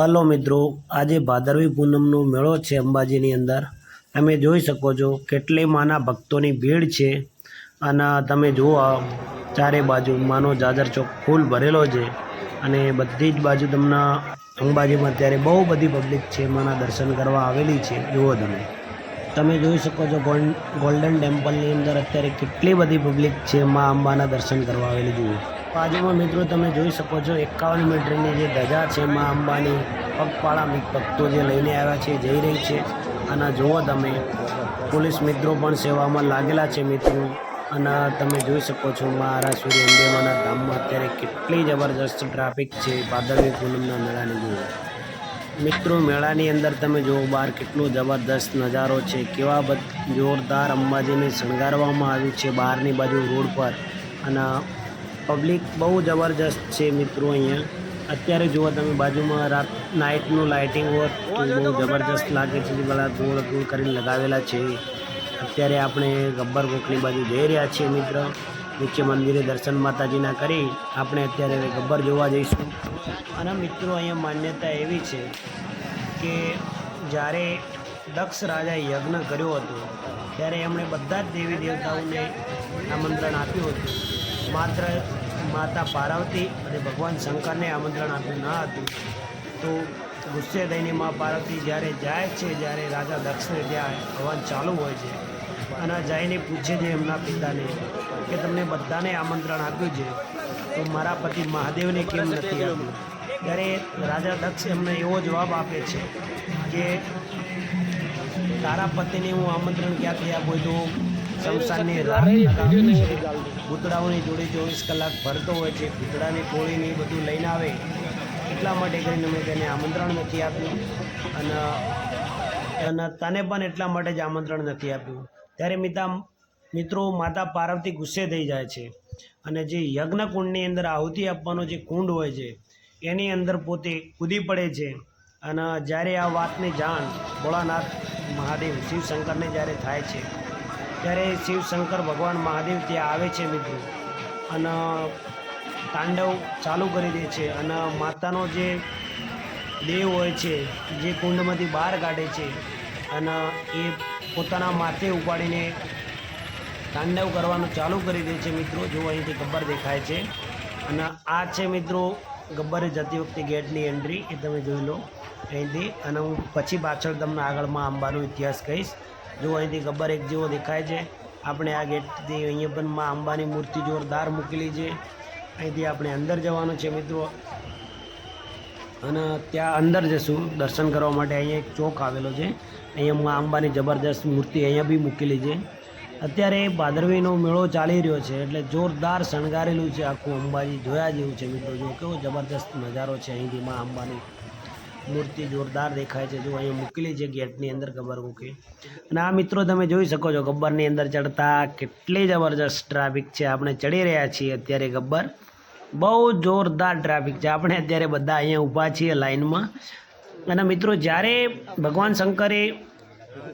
Hello મિત્રો, આજે ભાદરવી પૂનમનો મેળો છે અંબાજીની અંદર. તમે જોઈ શકો છો કેટલી માના ભક્તોની ભીડ છે. અને તમે જુઓ ચારે બાજુ, માનો જાજર ચોક ફૂલ ભરેલો છે. અને બધી જ બાજુ તમને અંબાજીમાં અત્યારે બહુ બધી પબ્લિક છે, માના દર્શન કરવા આવેલી છે. જુઓ તમે. તમે જોઈ શકો છો ગોલ્ડ ગોલ્ડન ટેમ્પલની અંદર અત્યારે કેટલી બધી પબ્લિક છે, મા અંબાના દર્શન કરવા આવેલી, જુઓ. બાજુમાં મિત્રો તમે જોઈ શકો છો, એકાવન મીટરની જે ધજા છે મા અંબાની, પગપાળા ભક્તો જે લઈને આવ્યા છે, જઈ રહી છે. અને જુઓ તમે, પોલીસ મિત્રો પણ સેવામાં લાગેલા છે મિત્રો. અને તમે જોઈ શકો છો મારા સૂર્ય અંબેમાના ધામમાં અત્યારે કેટલી જબરદસ્ત ટ્રાફિક છે ભાદરવી પૂનમના મેળાની જુઓ મિત્રો, મેળાની અંદર તમે જુઓ બહાર કેટલો જબરદસ્ત નજારો છે. કેવા બધ, જોરદાર અંબાજીને શણગારવામાં આવ્યું છે બહારની બાજુ રોડ પર. અને પબ્લિક બહુ જબરજસ્ત છે મિત્રો અહીંયા. અત્યારે જુઓ તમે બાજુમાં રાત નાઇટનું લાઇટિંગ તો બહુ જબરજસ્ત લાગે છે જે બધા ગોળ ગોળ કરીને લગાવેલા છે. અત્યારે આપણે ગબ્બર કોકની બાજુ જઈ રહ્યા છીએ મિત્ર. નીચે મંદિરે દર્શન માતાજીના કરી આપણે અત્યારે ગબ્બર જોવા જઈશું. અને મિત્રો અહીંયા માન્યતા એવી છે કે જ્યારે દક્ષ રાજાએ યજ્ઞ કર્યો હતો, ત્યારે એમણે બધા જ દેવી દેવતાઓને આમંત્રણ આપ્યું હતું. માત્ર માતા પાર્વતી અને ભગવાન શંકરને આમંત્રણ આપ્યું ન હતું. તો ગુસ્સે થઈને મા પાર્વતી જ્યારે જાય છે, જ્યારે રાજા દક્ષને ત્યાં હવન ચાલુ હોય છે, અને જઈને પૂછે છે એમના પિતાને કે તમને બધાને આમંત્રણ આપ્યું છે. તો મારા પતિ મહાદેવને કેમ નથી આપ્યું? ત્યારે રાજા દક્ષ એમને એવો જવાબ આપે છે કે, તારા પતિને હું આમંત્રણ ક્યાંથી આપું તો શમશાનની રાત પૂતળાઓની જોડે ચોવીસ કલાક ભરતો હોય છે. પૂતળાની કોળીને બધું લઈને આવે. એટલા માટે કરીને મેં તેને આમંત્રણ નથી આપ્યું. અને અને તને પણ એટલા માટે જ આમંત્રણ નથી આપ્યું. ત્યારે મિતા મિત્રો માતા પાર્વતી ગુસ્સે થઈ જાય છે. અને જે યજ્ઞ કુંડની અંદર આહુતિ આપવાનો જે કુંડ હોય છે એની અંદર પોતે કૂદી પડે છે. અને જ્યારે આ વાતની જાણ ભોળાનાથ મહાદેવ શિવશંકરને જ્યારે થાય છે ત્યારે શિવશંકર ભગવાન મહાદેવ ત્યાં આવે છે મિત્રો. અને તાંડવ ચાલુ કરી દે છે અને માતાનો જે દેવ હોય છે, જે કુંડમાંથી બહાર કાઢે છે અને એ પોતાના માથે ઉપાડીને તાંડવ કરવાનું ચાલુ કરી દે છે મિત્રો, જો અહીંથી ગબ્બર દેખાય છે. અને આ છે મિત્રો ગબ્બરે જતી વખતે ગેટની એન્ટ્રી, એ તમે જોઈ લો અહીંથી. અને હું પછી પાછળ તમને આગળમાં અંબાનો ઇતિહાસ કહીશ. જો અહીંથી ગબ્બર એક જેવો દેખાય છે. આપણે આ ગેટથી અહીંયા પણ માં અંબાની મૂર્તિ જોરદાર મૂકેલી છે. અહીંથી આપણે અંદર જવાનું છે મિત્રો. અને ત્યાં અંદર જશું દર્શન કરવા માટે. અહીંયા એક ચોક આવેલો છે. અહીંયા માં અંબાની જબરદસ્ત મૂર્તિ અહીંયા બી મૂકેલી છે. અત્યારે ભાદરવીનો મેળો ચાલી રહ્યો છે એટલે જોરદાર શણગારેલું છે આખું અંબાજી. જોયા જેવું છે મિત્રો. જો કેવો જબરદસ્ત નજારો છે અહીંથી માં અંબાની. મૂર્તિ જોરદાર દેખાય છે. જો અહીંયા મૂકેલી છે ગેટની અંદર ગબ્બર મૂકી. અને આ મિત્રો તમે જોઈ શકો છો ગબ્બરની અંદર ચડતા કેટલી જબરજસ્ત ટ્રાફિક છે. આપણે ચડી રહ્યા છીએ અત્યારે ગબ્બર. બહુ જોરદાર ટ્રાફિક છે. આપણે અત્યારે બધા અહીંયા ઊભા છીએ લાઈનમાં અને મિત્રો જ્યારે ભગવાન શંકરે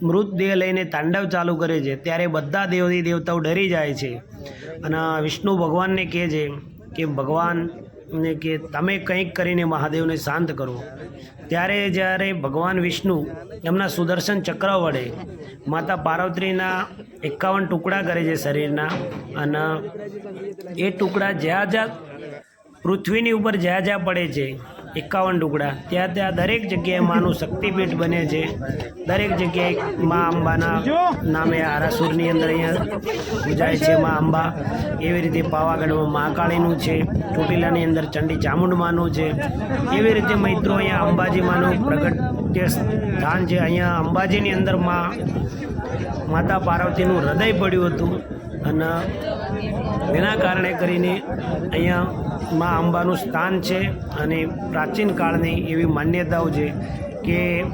મૃતદેહ લઈને તાંડવ ચાલુ કરે છે, ત્યારે બધા દેવી દેવતાઓ ડરી જાય છે. અને વિષ્ણુ ભગવાનને કહે છે કે ભગવાનને કે તમે કંઈક કરીને મહાદેવને શાંત કરો. ત્યારે જ્યારે ભગવાન વિષ્ણુ એમના સુદર્શન ચક્ર વડે માતા પાર્વતીના એકાવન ટુકડા કરે છે શરીરના અને એ ટુકડા જ્યાં જ્યાં પૃથ્વીની ઉપર જ્યાં જ્યાં પડે છે એકાવન ટુકડા ત્યાં ત્યાં દરેક જગ્યાએ માનું શક્તિપીઠ બને છે. દરેક જગ્યાએ મા અંબાના નામે આરાસુરની અંદર અહીંયા પૂજાય છે મા અંબા. એવી રીતે પાવાગઢમાં મહાકાળીનું છે. ચોટીલાની અંદર ચંડી ચામુંડમાનું છે. એવી રીતે મિત્રો અહીંયા અંબાજીમાંનું પ્રગટ્ય સ્થાન છે. અહીંયા અંબાજીની અંદર મા, માતા પાર્વતીનું હૃદય પડ્યું હતું. અને એના કારણે કરીને અહીંયા મા અંબાનું સ્થાન છે અને પ્રાચીન કાળની એવી માન્યતાઓ છે કે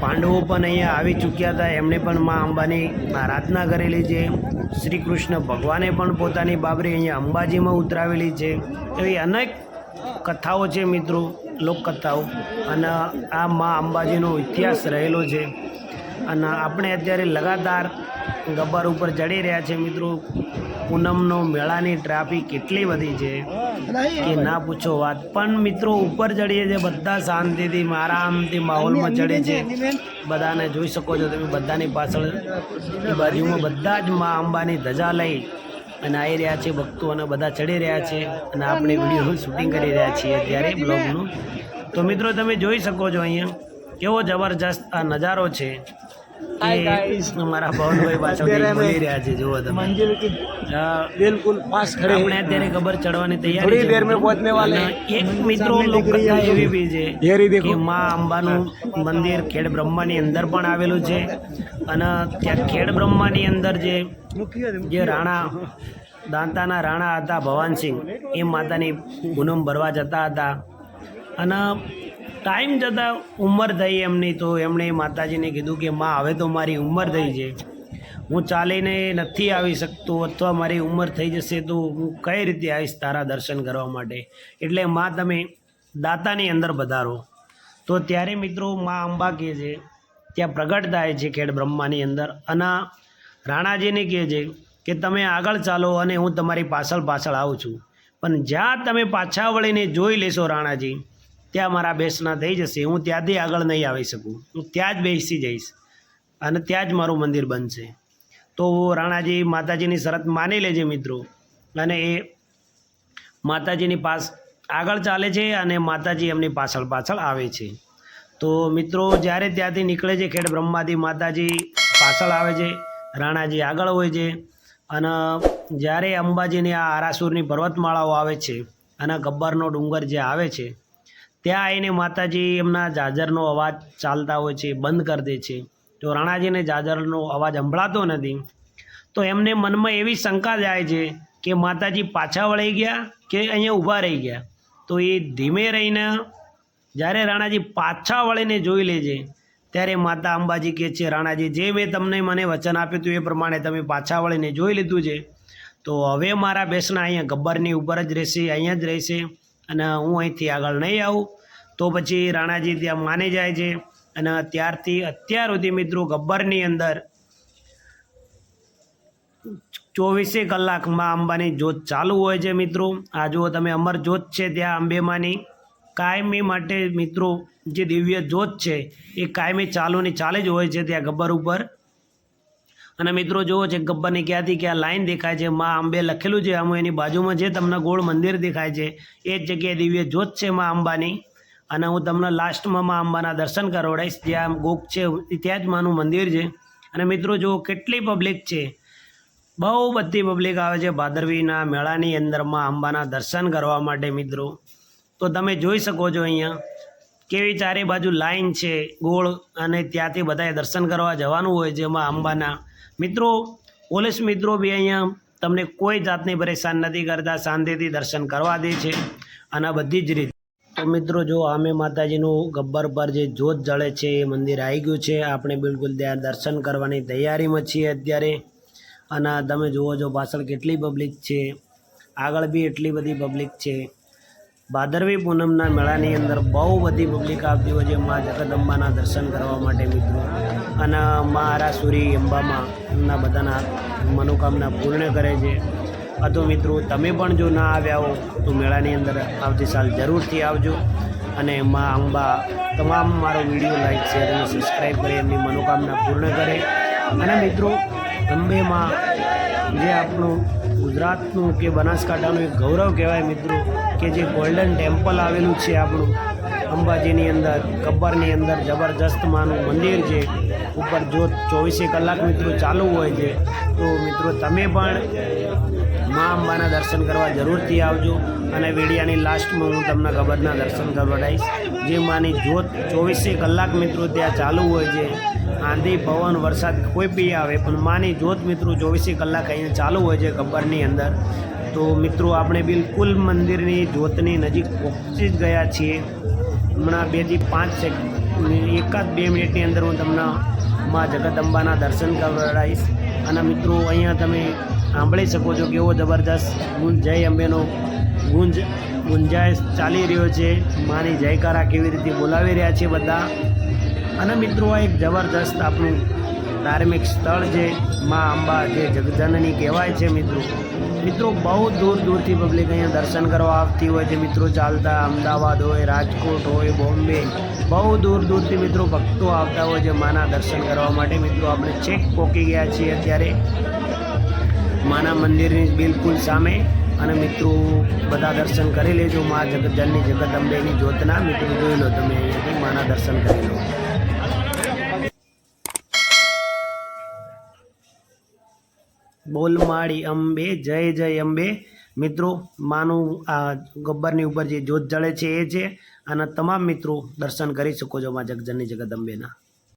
પાંડવો પણ અહીંયા આવી ચૂક્યા હતા. એમણે પણ મા અંબાની આરાધના કરેલી છે. શ્રી કૃષ્ણ ભગવાને પણ પોતાની બાબરી અહીંયા અંબાજીમાં ઉતરાવેલી છે. એવી અનેક કથાઓ છે મિત્રો, લોકકથાઓ. અને આ મા અંબાજીનો ઇતિહાસ રહેલો છે. અને આપણે અત્યારે લગાતાર ગબ્બર ઉપર ચડી રહ્યા છે મિત્રો. પૂનમનો મેળાની ટ્રાફિક કેટલી બધી છે? કે ના પૂછો વાત. પણ મિત્રો ઉપર ચડીએ છે બધા શાંતિથી આરામથી માહોલમાં ચડે છે બધાને જોઈ શકો છો તમે બધાની પાછળ. બાજુમાં બધા જ મા અંબાની ધજા લઈ અને આવી રહ્યા છે ભક્તો અને બધા ચડી રહ્યા છે અને આપણે વીડિયો શૂટિંગ કરી રહ્યા છીએ અત્યારે બ્લોગનું તો મિત્રો તમે જોઈ શકો છો અહીંયા કેવો જબરજસ્ત આ નજારો છે. અમારા ભાવનભાઈ પાછળ બોલી બિલકુલ ખબર ચડવાની તૈયારી મિત્રો લોકકથા અંબાનું મંદિર ખેડ બ્રહ્માની અંદર પણ આવેલું છે. અને ત્યાં ખેડ બ્રહ્માની અંદર જે જે રાણા દાંતાના રાણા હતા ભવાનસિંહ એ માતાની પૂનમ ભરવા જતા હતા. અને ટાઈમ જતાં ઉંમર થઈ એમની તો એમણે માતાજીને કીધું કે, માં, હવે તો મારી ઉંમર થઈ છે. હું ચાલીને નથી આવી શકતો અથવા મારી ઉંમર થઈ જશે તો હું કઈ રીતે આવીશ તારા દર્શન કરવા માટે? એટલે માં, તમે દાતાની અંદર વધારો તો ત્યારે મિત્રો માં અંબા કહે છે, ત્યાં પ્રગટ થાય છે ખેડ બ્રહ્માની અંદર. અને રાણાજીને કહે છે કે, તમે આગળ ચાલો અને હું તમારી પાછળ પાછળ આવું છું. પણ જ્યાં તમે પાછા વળીને જોઈ લેશો રાણાજી ત્યાં મારા બેસના થઈ જશે, હું ત્યાંથી આગળ નહીં આવી શકું. હું ત્યાં જ બેસી જઈશ અને ત્યાં જ મારું મંદિર બનશે. તો રાણાજી માતાજીની શરત માની લેજે મિત્રો. અને એ માતાજીની પાસ આગળ ચાલે છે અને માતાજી એમની પાછળ પાછળ આવે છે. તો મિત્રો, જ્યારે ત્યાંથી નીકળે છે ખેડ બ્રહ્માથી માતાજી પાછળ આવે છે, રાણાજી આગળ હોય છે. અને જ્યારે અંબાજીની આ આરાસુરની પર્વતમાળાઓ આવે છે અને ગબ્બરનો ડુંગર જે આવે છે ત્યાં આવીને માતાજી એમના જાજરનો અવાજ ચાલતા હોય છે, બંધ કરી દે છે. તો રાણાજીને જાજરનો અવાજ સંભળાતો નથી. તો એમને મનમાં એવી શંકા જાય છે કે માતાજી પાછા વળી ગયા કે અહીંયા ઊભા રહી ગયા? તો એ ધીમે રહીને જ્યારે રાણાજી પાછા વળીને જોઈ લે છે, ત્યારે માતા અંબાજી કહે છે, રાણાજી, જે મેં તમને મને વચન આપ્યું હતું એ પ્રમાણે તમે પાછા વળીને જોઈ લીધું છે. તો હવે મારા બેસણા અહીંયા ગબ્બરની ઉપર જ રહેશે, અહીંયા જ રહેશે. અને હું અહીંથી આગળ નહીં આવું. તો પછી રાણાજી ત્યાં માની જાય છે. અને ત્યારથી અત્યાર સુધી મિત્રો ગબ્બરની અંદર ચોવીસે કલાકમાં અંબાની જોત ચાલુ હોય છે મિત્રો. આ જુઓ તમે, અમર જોત છે ત્યાં અંબેમાની. કાયમી માટે મિત્રો જે દિવ્ય જોત છે, એ કાયમી ચાલુની ચાલે જ હોય છે ત્યાં ગબ્બર ઉપર. અને મિત્રો જુઓ છે ગબ્બરની ક્યાંથી ક્યાં લાઈન દેખાય છે, માં અંબે લખેલું છે, આમ એની બાજુમાં જે તમને ગોળ મંદિર દેખાય છે, એ જ જગ્યાએ દિવ્ય જ્યોત છે માં અંબાની અને હું તમને લાસ્ટમાં માં અંબાના દર્શન કરાવડાવીશ જ્યાં ગોક છે, ત્યાં જ માનું મંદિર છે. અને મિત્રો જુઓ કેટલી પબ્લિક છે. બહુ બધી પબ્લિક આવે છે ભાદરવીના મેળાની અંદરમાં અંબાના દર્શન કરવા માટે મિત્રો. તો તમે જોઈ શકો છો અહીંયા કેવી ચારે બાજુ લાઈન છે, ગોળ અને ત્યાંથી બધાએ દર્શન કરવા જવાનું હોય છે એમાં અંબાના મિત્રો, પોલીસ મિત્રો બી અહીંયા તમને કોઈ જાતની પરેશાન નથી કરતા, શાંતિથી દર્શન કરવા દે છે અને બધી જ રીતે. તો મિત્રો, જો આમે માતાજીનું ગબ્બર પર જે જોત જળે છે, એ મંદિર આવી ગયું છે. આપણે બિલકુલ ત્યાં દર્શન કરવાની તૈયારીમાં છીએ અત્યારે. અને તમે જુઓ છો, પાછળ કેટલી પબ્લિક છે. આગળ બી એટલી બધી પબ્લિક છે. ભાદરવી પૂનમના મેળાની અંદર બહુ બધી પબ્લિક આવતી હોય છે, મા જગદંબાના દર્શન કરવા માટે મિત્રો. અને મા આરાસુરી અંબામાં એમના બધાના મનોકામના પૂર્ણ કરે છે. આ મિત્રો, તમે પણ જો ના આવ્યા હો, તો મેળાની અંદર આવતી સાલ જરૂરથી આવજો. અને મા અંબા, તમામ મારો વીડિયો લાઈક, શેર અને સબસ્ક્રાઈબ કરી એમની મનોકામના પૂર્ણ કરે. અને મિત્રો, અંબેમાં જે આપણું ગુજરાતનું કે બનાસકાંઠાનું એક ગૌરવ કહેવાય મિત્રો, કે જે ગોલ્ડન ટેમ્પલ આવેલું છે આપણું અંબાજીની અંદર ગબ્બરની અંદર જબરજસ્ત માનું મંદિર છે. ઉપર જો ચોવીસે કલાક મિત્રો ચાલુ હોય છે, તો મિત્રો તમે પણ મા અંબાના દર્શન કરવા જરૂરથી આવજો. અને વેડિયાની લાસ્ટમાં હું તમને ગબ્બરના દર્શન કરવડાવીશ જે માની જોત ચોવીસે કલાક મિત્રો ત્યાં ચાલુ હોય છે, આંધી પવન વરસાદ કોઈ બી આવે, પણ માની જોત મિત્રો ચોવીસે કલાક અહીંયા ચાલુ હોય છે ગબ્બરની અંદર, તો મિત્રો આપણે બિલકુલ મંદિરની જોતની નજીક પહોંચી જ ગયા છીએ. હમણાં બેથી પાંચ સેક એકાદ બે મિનિટની અંદર હું તમને મા જગદંબાના દર્શન કરાવીશ. અને મિત્રો, અહીંયા તમે સાંભળી શકો છો કેવો જબરદસ્ત ગુંજ, જય અંબેનો ગુંજ ગુંજાઈશ ચાલી રહ્યો છે. માની જયકારા કેવી રીતે બોલાવી રહ્યા છે બધા. અને મિત્રો, આ એક જબરદસ્ત આપણું ધાર્મિક સ્થળ જે મા અંબા જે જગજનની કહેવાય છે મિત્રો. મિત્રો, બહુ દૂર દૂરથી પબ્લિક અહીંયા દર્શન કરવા આવતી હોય છે મિત્રો. ચાલતા અમદાવાદ હોય, રાજકોટ હોય, બોમ્બે. બહુ દૂર દૂરથી મિત્રો ભક્તો આવતા હોય છે માના દર્શન કરવા માટે. મિત્રો, આપણે ચેક પોકી ગયા છીએ અત્યારે. માના મંદિરની બિલકુલ સામે. અને મિત્રો, બધા દર્શન કરી લેજો. મા જગતજનની જગદંબેની જ્યોતના. મિત્રો, જોઈ લો તમે અહીંયાથી માના દર્શન કરી લો. બોલમાળી અંબે, જય જય અંબે. મિત્રો, માનું આ ગબ્બરની ઉપર જે જ્યોત જળે છે એ છે. અને તમામ મિત્રો દર્શન કરી શકો છો મા જગજનની જગદંબેના